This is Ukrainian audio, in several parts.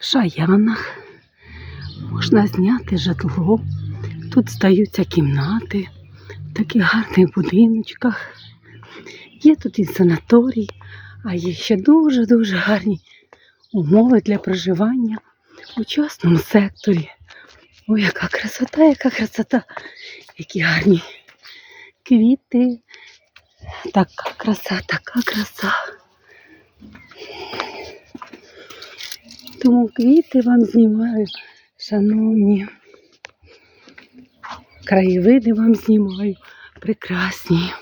Шаянах можна зняти житло. Тут здаються кімнати в таких гарних будиночках. Є тут і санаторій, а є ще дуже-дуже гарні умови для проживання у частному секторі. Ой, яка красота, яка красота, які гарні квіти. Така краса, така краса. Тому квіти вам знімаю, шановні. Краєвиди вам знімаю прекрасні.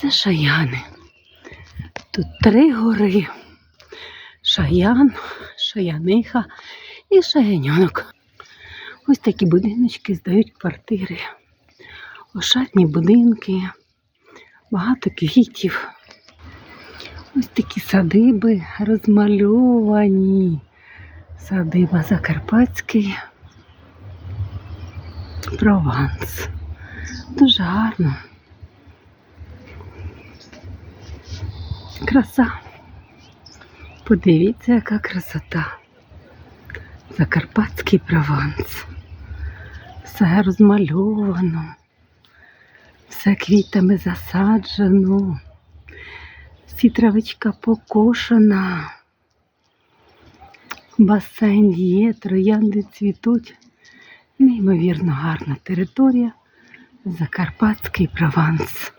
Це шаяни. Тут три гори. Шаян, шаяниха і шаяньонок. Ось такі будиночки здають квартири. Ошатні будинки, багато квітів. Ось такі садиби розмальовані. Садиба Закарпатський. Прованс. Дуже гарно. Краса. Подивіться, яка красота. Закарпатський Прованс. Все розмальовано, все квітами засаджено, всі травичка покошена. Басейн є, троянди цвітуть. Неймовірно гарна територія. Закарпатський Прованс.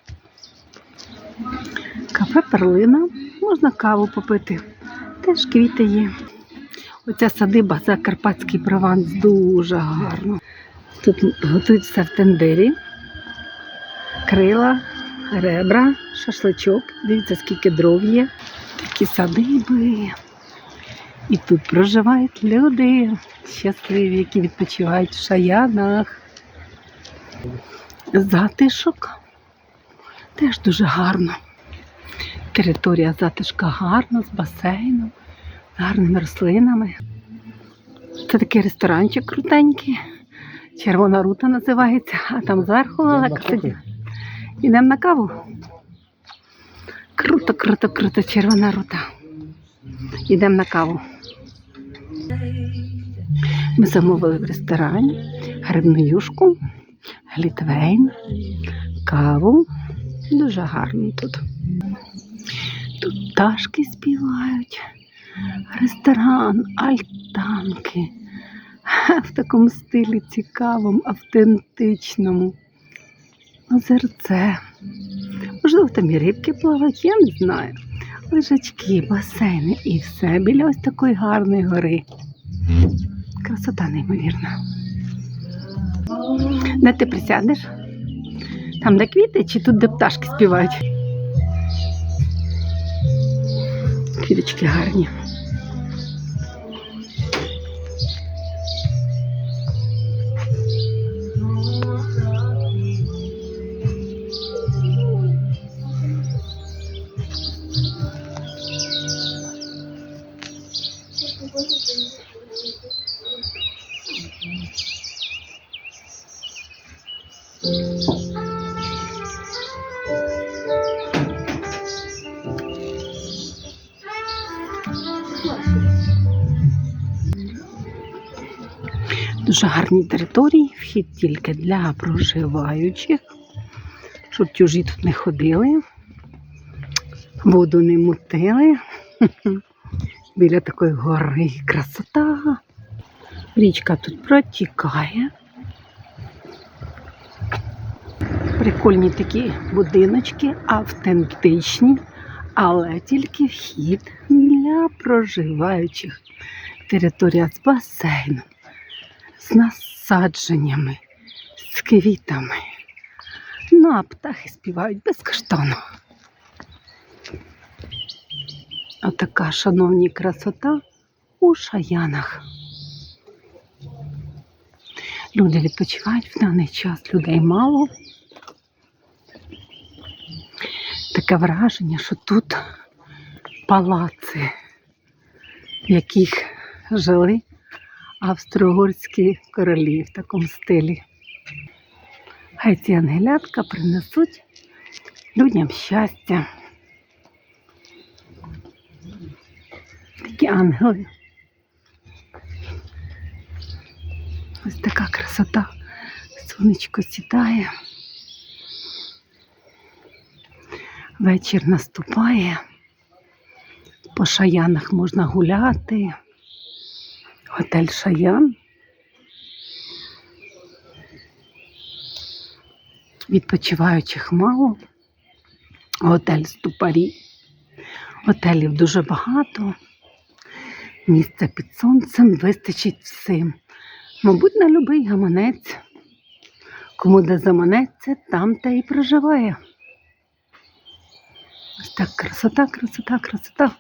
Кафе Перлина. Можна каву попити. Теж квіти є. Оця садиба Закарпатський Прованс дуже гарно. Тут готують все в тендері. Крила, ребра, шашличок. Дивіться, скільки дров є. Такі садиби. І тут проживають люди щасливі, які відпочивають в шаянах. Затишок теж дуже гарно. Територія затишка гарна, з басейном, з гарними рослинами. Це такий ресторанчик крутенький. Червона рута називається, а там зверху сидить. Ідемо на каву. Круто, круто, круто, червона рута. Ідемо на каву. Ми замовили в ресторані грибну юшку, глітвейн, каву. Дуже гарно тут. Тут пташки співають, ресторан, альтанки. В такому стилі цікавому, автентичному. Озерце. Можливо, там і рибки плавають, я не знаю. Лежачки, басейни і все біля ось такої гарної гори. Красота неймовірна. Де ти присядеш? Там, де квіти, чи тут, де пташки співають? Квіточки гарні. Дуже гарні території, вхід тільки для проживаючих, щоб чужі тут не ходили, воду не мутили. Біля такої гори красота. Річка тут протікає. Прикольні такі будиночки, автентичні, але тільки вхід для проживаючих. Територія з басейном з насадженнями, з квітами. Ну, а птахи співають безкоштовно. Отака, шановні, красота у шаянах. Люди відпочивають в даний час, людей мало. Таке враження, що тут палаци, в яких жили австро-угорські королі в такому стилі. Хай ці ангелятка принесуть людям щастя. Такі ангели Ось така красота. Сонечко сідає. Вечір наступає. По шаянах можна гуляти. Готель Шаян. Відпочиваючих мало. Готель Ступарі. Готелів дуже багато. Місце під сонцем вистачить всім. Мабуть, на любий гаманець. Кому де заманеться, там те і проживає. Ось так красота, красота, красота.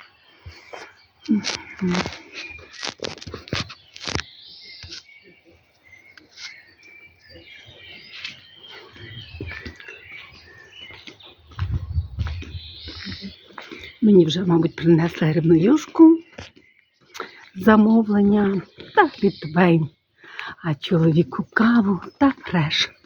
Мені вже, мабуть, принесли грибну юшку. Замовлення. Та відбейн, а чоловіку каву та фреш.